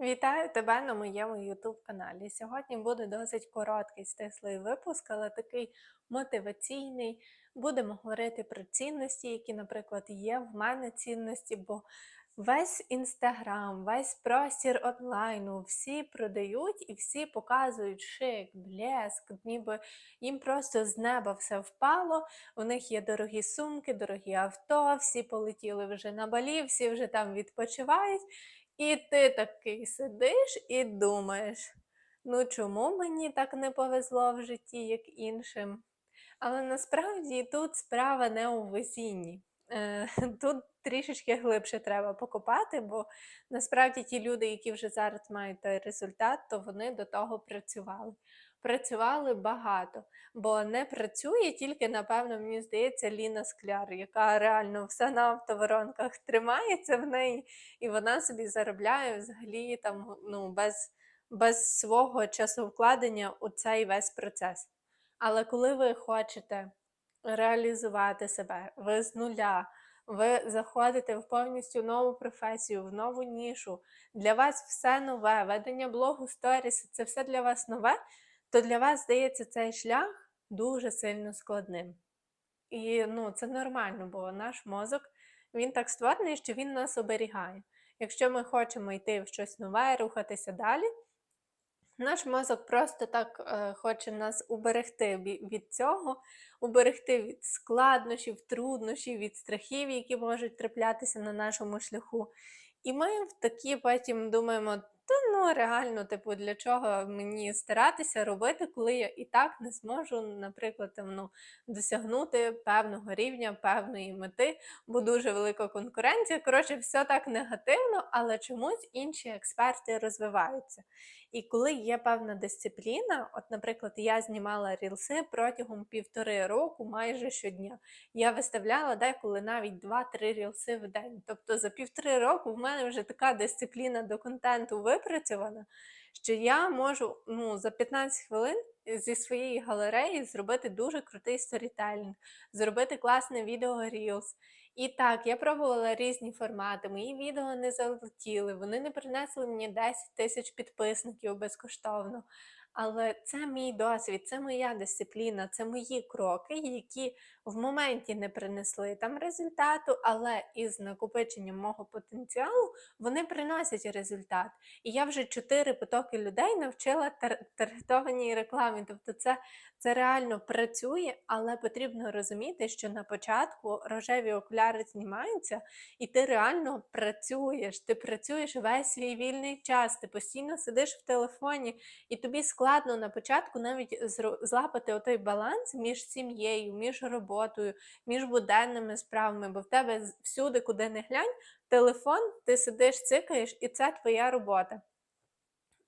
Вітаю тебе на моєму YouTube каналі. Сьогодні буде досить короткий стислий випуск, але такий мотиваційний. Будемо говорити про цінності, які, наприклад, є в мене цінності, бо весь інстаграм, весь простір онлайну, всі продають і всі показують шик, блеск, ніби їм просто з неба все впало. У них є дорогі сумки, дорогі авто, всі полетіли вже на балі, всі вже там відпочивають. І ти такий сидиш і думаєш, ну чому мені так не повезло в житті, як іншим? Але насправді тут справа не у везінні. Е, Тут трішечки глибше треба покопати, бо насправді ті люди, які вже зараз мають той результат, то вони до того працювали. Працювали багато, бо не працює тільки, напевно, мені здається, Ліна Скляр, яка реально все на автоворонках тримається в неї, і вона собі заробляє взагалі там ну, без, без свого часовкладення у цей весь процес. Але коли ви хочете реалізувати себе, ви з нуля, ви заходите в повністю нову професію, в нову нішу, для вас все нове, ведення блогу, сторіс це все для вас нове, то для вас здається цей шлях дуже сильно складним. І ну, це нормально, бо наш мозок він так створений, що він нас оберігає. Якщо ми хочемо йти в щось нове, рухатися далі, наш мозок просто так е, хоче нас уберегти від цього, уберегти від складнощів, труднощів, від страхів, які можуть траплятися на нашому шляху. І ми в такі потім думаємо, та ну реально, типу, для чого мені старатися робити, коли я і так не зможу, наприклад, там, ну, досягнути певного рівня, певної мети, бо дуже велика конкуренція. Коротше, все так негативно, але чомусь інші експерти розвиваються. І коли є певна дисципліна, от, наприклад, я знімала рілси протягом півтори року майже щодня. Я виставляла деколи навіть 2-3 рілси в день. Тобто за півтори року в мене вже така дисципліна до контенту випрацьована, що я можу ну, за 15 хвилин зі своєї галереї зробити дуже крутий сторітелінг, зробити класне відео Reels. І так, я пробувала різні формати, мої відео не залетіли, вони не принесли мені 10 тисяч підписників безкоштовно. Але це мій досвід, це моя дисципліна, це мої кроки, які в моменті не принесли там результату, але із накопиченням мого потенціалу вони приносять результат. І я вже чотири потоки людей навчила тар- таргетованій рекламі. Тобто це, це реально працює, але потрібно розуміти, що на початку рожеві окуляри знімаються, і ти реально працюєш. Ти працюєш весь свій вільний час, ти постійно сидиш в телефоні, і тобі складно на початку навіть злапати отой баланс між сім'єю, між роботою, між буденними справами, бо в тебе всюди, куди не глянь, телефон, ти сидиш, цикаєш, і це твоя робота.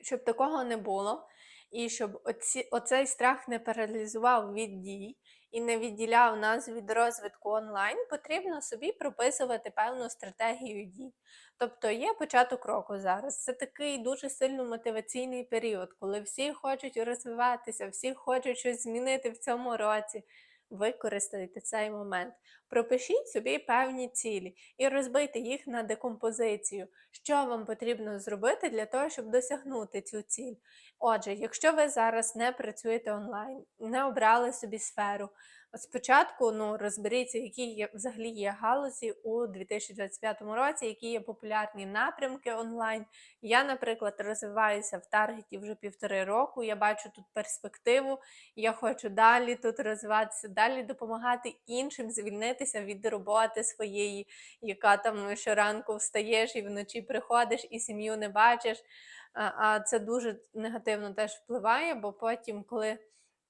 Щоб такого не було, і щоб оці, оцей страх не паралізував від дій і не відділяв нас від розвитку онлайн, потрібно собі прописувати певну стратегію дій. Тобто є початок року зараз. Це такий дуже сильно мотиваційний період, коли всі хочуть розвиватися, всі хочуть щось змінити в цьому році. Використайте цей момент. Пропишіть собі певні цілі і розбийте їх на декомпозицію. Що вам потрібно зробити для того, щоб досягнути цю ціль? Отже, якщо ви зараз не працюєте онлайн, не обрали собі сферу, спочатку ну, розберіться, які є, взагалі є галузі у 2025 році, які є популярні напрямки онлайн. Я, наприклад, розвиваюся в таргеті вже півтори року. Я бачу тут перспективу, я хочу далі тут розвиватися, далі допомагати іншим звільнитися від роботи своєї, яка там щоранку встаєш і вночі приходиш, і сім'ю не бачиш. А це дуже негативно теж впливає, бо потім, коли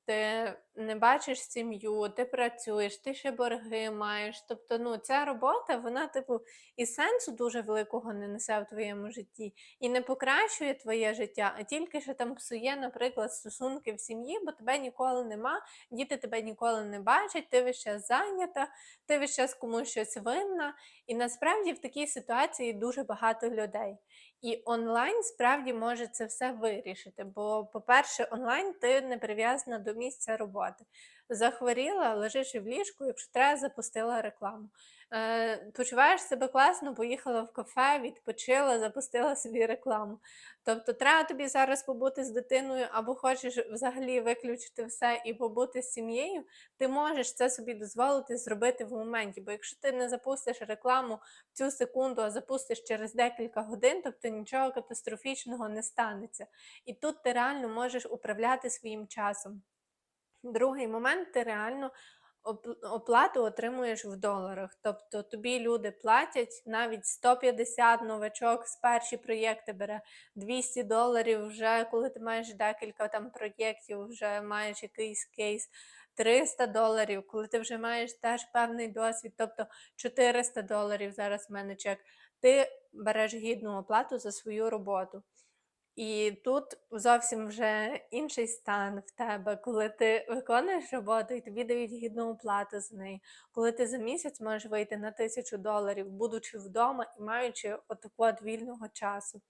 ти не бачиш сім'ю, ти працюєш, ти ще борги маєш. Тобто, ну, ця робота, вона, типу, і сенсу дуже великого не несе в твоєму житті, і не покращує твоє життя, а тільки що там псує, наприклад, стосунки в сім'ї, бо тебе ніколи нема, діти тебе ніколи не бачать, ти весь час зайнята, ти весь час комусь щось винна. І насправді в такій ситуації дуже багато людей. І онлайн справді може це все вирішити. Бо, по-перше, онлайн ти не прив'язана до місця роботи. Захворіла, лежиш в ліжку, якщо треба, запустила рекламу. Е, почуваєш себе класно, поїхала в кафе, відпочила, запустила собі рекламу. Тобто треба тобі зараз побути з дитиною або хочеш взагалі виключити все і побути з сім'єю, ти можеш це собі дозволити зробити в моменті. Бо якщо ти не запустиш рекламу в цю секунду, а запустиш через декілька годин, тобто нічого катастрофічного не станеться. І тут ти реально можеш управляти своїм часом. Другий момент ти реально оплату отримуєш в доларах. Тобто тобі люди платять навіть 150 новачок з перші проєкти бере 200 доларів вже, коли ти маєш декілька там проєктів, вже маєш якийсь кейс. 300 доларів, коли ти вже маєш теж певний досвід, тобто 400 доларів зараз в мене чек, ти береш гідну оплату за свою роботу. І тут зовсім вже інший стан в тебе, коли ти виконуєш роботу і тобі дають гідну оплату за неї, коли ти за місяць можеш вийти на тисячу доларів, будучи вдома і маючи отаку от вільного часу.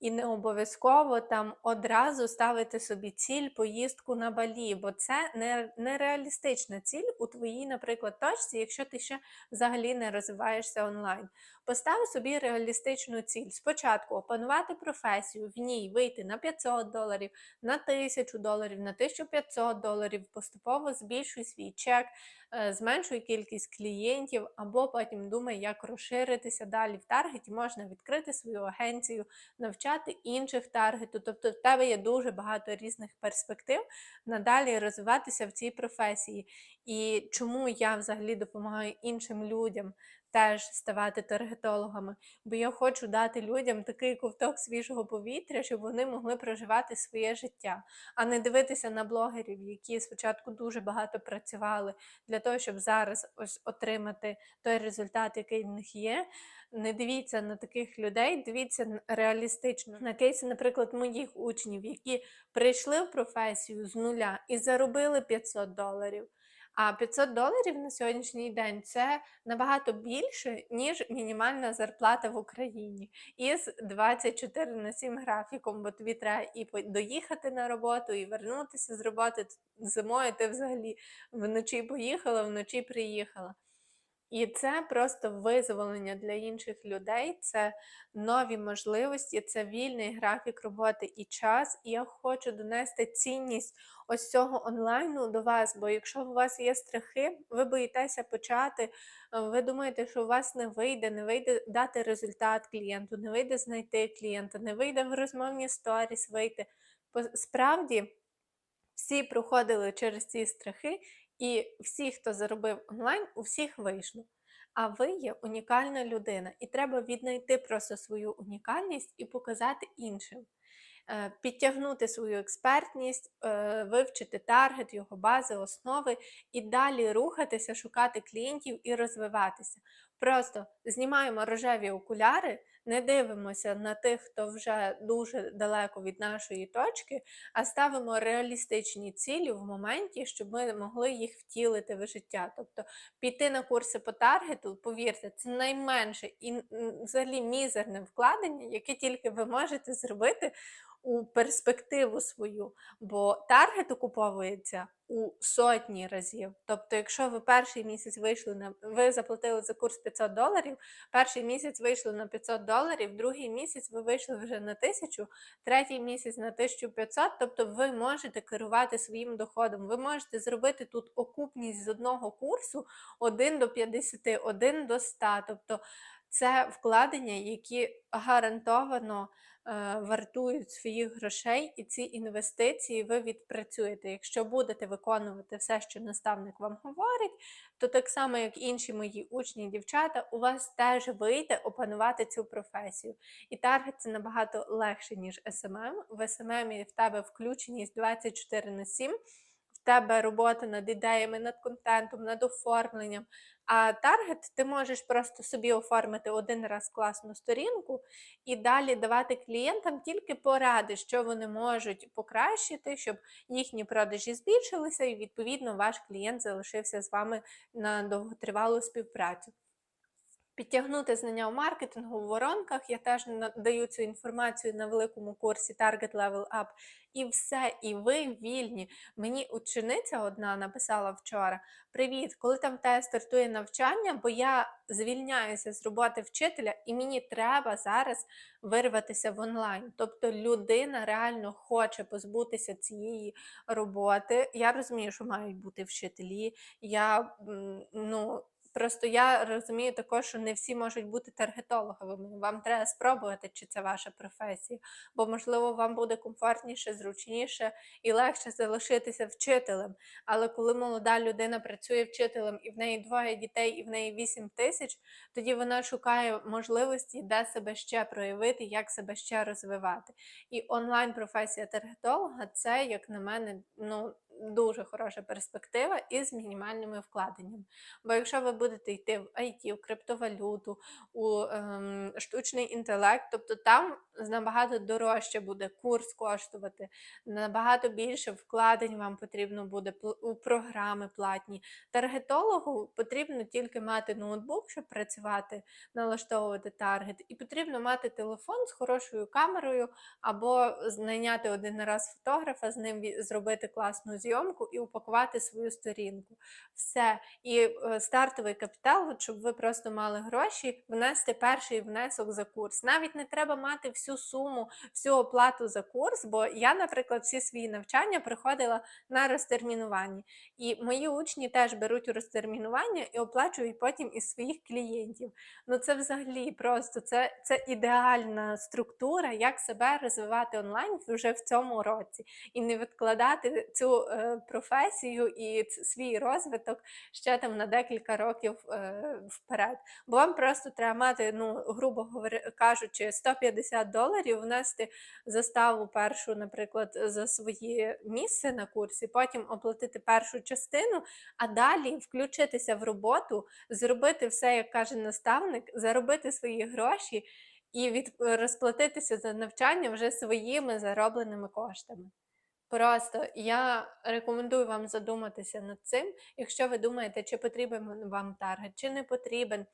І не обов'язково там одразу ставити собі ціль поїздку на балі, бо це не, нереалістична ціль у твоїй, наприклад, точці, якщо ти ще взагалі не розвиваєшся онлайн. Постав собі реалістичну ціль. Спочатку опанувати професію, в ній вийти на 500 доларів, на 1000 доларів, на 1500 доларів, поступово збільшуй свій чек, е, зменшуй кількість клієнтів, або потім думай, як розширитися далі в таргеті, можна відкрити свою агенцію, навчати інших таргету. Тобто в тебе є дуже багато різних перспектив надалі розвиватися в цій професії. І чому я взагалі допомагаю іншим людям теж ставати таргетологами, бо я хочу дати людям такий ковток свіжого повітря, щоб вони могли проживати своє життя, а не дивитися на блогерів, які спочатку дуже багато працювали для того, щоб зараз ось отримати той результат, який в них є. Не дивіться на таких людей, дивіться реалістично на кейси, наприклад, моїх учнів, які прийшли в професію з нуля і заробили 500 доларів. А 500 доларів на сьогоднішній день це набагато більше, ніж мінімальна зарплата в Україні із 24 на 7 графіком, бо тобі треба і доїхати на роботу, і вернутися з роботи. Зимою ти взагалі вночі поїхала, вночі приїхала. І це просто визволення для інших людей, це нові можливості, це вільний графік роботи і час. І я хочу донести цінність ось цього онлайну до вас. Бо якщо у вас є страхи, ви боїтеся почати, ви думаєте, що у вас не вийде, не вийде дати результат клієнту, не вийде знайти клієнта, не вийде в розмовні сторіс вийти. Справді всі проходили через ці страхи. І всі, хто заробив онлайн, у всіх вийшло. А ви є унікальна людина, і треба віднайти просто свою унікальність і показати іншим. Е, підтягнути свою експертність, е, вивчити таргет, його бази, основи і далі рухатися, шукати клієнтів і розвиватися. Просто знімаємо рожеві окуляри, не дивимося на тих, хто вже дуже далеко від нашої точки, а ставимо реалістичні цілі в моменті, щоб ми могли їх втілити в життя. Тобто піти на курси по таргету, повірте, це найменше і взагалі мізерне вкладення, яке тільки ви можете зробити у перспективу свою, бо таргет окуповується у сотні разів. Тобто, якщо ви перший місяць вийшли на ви заплатили за курс 500 доларів, перший місяць вийшли на 500 доларів, другий місяць ви вийшли вже на 1000, третій місяць на 1500, тобто ви можете керувати своїм доходом. Ви можете зробити тут окупність з одного курсу 1 до 50, 1 до 100. Тобто це вкладення, які гарантовано вартують своїх грошей, і ці інвестиції ви відпрацюєте. Якщо будете виконувати все, що наставник вам говорить, то так само, як інші мої учні дівчата, у вас теж вийде опанувати цю професію. І таргет це набагато легше, ніж СММ. В СММ в тебе включеність 24 на 7 в тебе робота над ідеями, над контентом, над оформленням. А таргет ти можеш просто собі оформити один раз класну сторінку і далі давати клієнтам тільки поради, що вони можуть покращити, щоб їхні продажі збільшилися, і, відповідно, ваш клієнт залишився з вами на довготривалу співпрацю. Підтягнути знання в маркетингу в воронках. Я теж даю цю інформацію на великому курсі Target Level Up. І все, і ви вільні. Мені учениця одна написала вчора: Привіт, коли там тебе стартує навчання, бо я звільняюся з роботи вчителя, і мені треба зараз вирватися в онлайн. Тобто людина реально хоче позбутися цієї роботи. Я розумію, що мають бути вчителі. Я ну. Просто я розумію також, що не всі можуть бути таргетологами. Вам треба спробувати, чи це ваша професія, бо, можливо, вам буде комфортніше, зручніше і легше залишитися вчителем. Але коли молода людина працює вчителем і в неї двоє дітей, і в неї вісім тисяч, тоді вона шукає можливості, де себе ще проявити, як себе ще розвивати. І онлайн-професія таргетолога це, як на мене, ну дуже хороша перспектива із мінімальними вкладеннями. Бо якщо ви будете йти в IT, в криптовалюту, у ем, штучний інтелект, тобто там набагато дорожче буде курс коштувати, набагато більше вкладень вам потрібно буде у програми платні. Таргетологу потрібно тільки мати ноутбук, щоб працювати, налаштовувати таргет, і потрібно мати телефон з хорошою камерою, або знайняти один раз фотографа, з ним зробити класну зйомку зйомку і упакувати свою сторінку. Все. І е, стартовий капітал, щоб ви просто мали гроші, внести перший внесок за курс. Навіть не треба мати всю суму, всю оплату за курс, бо я, наприклад, всі свої навчання приходила на розтермінуванні. І мої учні теж беруть розтермінування і оплачують потім із своїх клієнтів. Ну це взагалі просто це, це ідеальна структура, як себе розвивати онлайн вже в цьому році і не відкладати цю е, професію і свій розвиток ще там на декілька років е, вперед. Бо вам просто треба мати, ну, грубо кажучи, 150 доларів внести заставу першу, наприклад, за своє місце на курсі, потім оплатити першу частину, а далі включитися в роботу, зробити все, як каже наставник, заробити свої гроші. І від розплатитися за навчання вже своїми заробленими коштами. Просто я рекомендую вам задуматися над цим, якщо ви думаєте, чи потрібен вам таргет, чи не потрібен.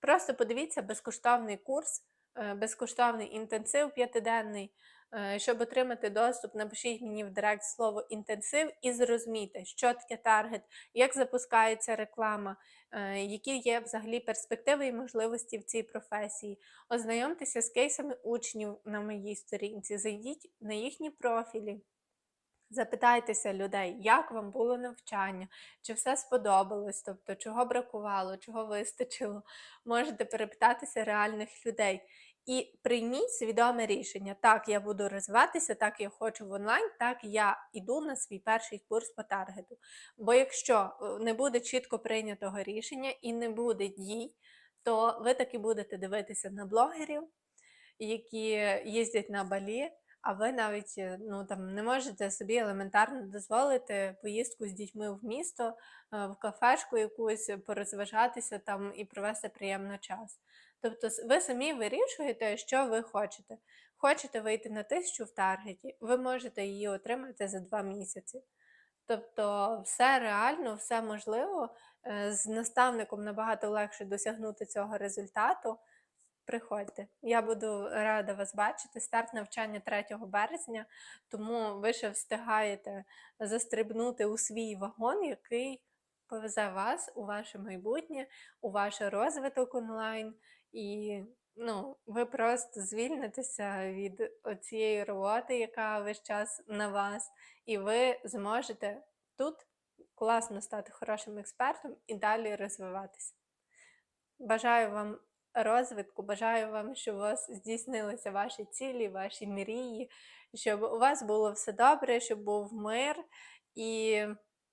Просто подивіться безкоштовний курс, е, безкоштовний інтенсив п'ятиденний. Е, щоб отримати доступ, напишіть мені в директ слово інтенсив і зрозумійте, що таке таргет, як запускається реклама, е, які є взагалі перспективи і можливості в цій професії. Ознайомтеся з кейсами учнів на моїй сторінці, зайдіть на їхні профілі. Запитайтеся людей, як вам було навчання, чи все сподобалось, тобто чого бракувало, чого вистачило. Можете перепитатися реальних людей. І прийміть свідоме рішення. Так, я буду розвиватися, так я хочу в онлайн, так я йду на свій перший курс по таргету. Бо якщо е, не буде чітко прийнятого рішення і не буде дій, то ви таки будете дивитися на блогерів, які їздять на балі а ви навіть е, ну, там, не можете собі елементарно дозволити поїздку з дітьми в місто, е, в кафешку якусь, порозважатися там і провести приємний час. Тобто ви самі вирішуєте, що ви хочете. Хочете вийти на тисячу в таргеті, ви можете її отримати за два місяці. Тобто, все реально, все можливо. Е, з наставником набагато легше досягнути цього результату. Приходьте, я буду рада вас бачити. Старт навчання 3 березня, тому ви ще встигаєте застрибнути у свій вагон, який повезе вас у ваше майбутнє, у ваш розвиток онлайн, і ну, ви просто звільнитеся від цієї роботи, яка весь час на вас, і ви зможете тут класно стати хорошим експертом і далі розвиватися. Бажаю вам розвитку. Бажаю вам, щоб у вас здійснилися ваші цілі, ваші мрії, щоб у вас було все добре, щоб був мир і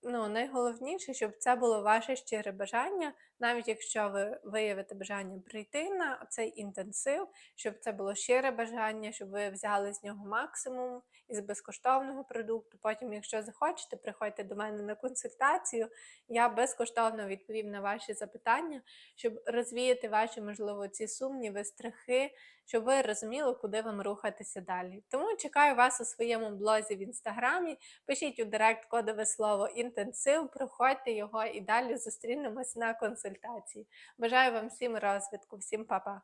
ну, найголовніше, щоб це було ваше щире бажання, навіть якщо ви виявите бажання прийти на цей інтенсив, щоб це було щире бажання, щоб ви взяли з нього максимум із безкоштовного продукту. Потім, якщо захочете, приходьте до мене на консультацію. Я безкоштовно відповім на ваші запитання, щоб розвіяти ваші, можливо, ці сумніви, страхи, щоб ви розуміли, куди вам рухатися далі. Тому чекаю вас у своєму блозі в інстаграмі. Пишіть у директ кодове слово інтенсив, проходьте його і далі зустрінемось на консультації консультації. Бажаю вам всім розвитку, всім па-па!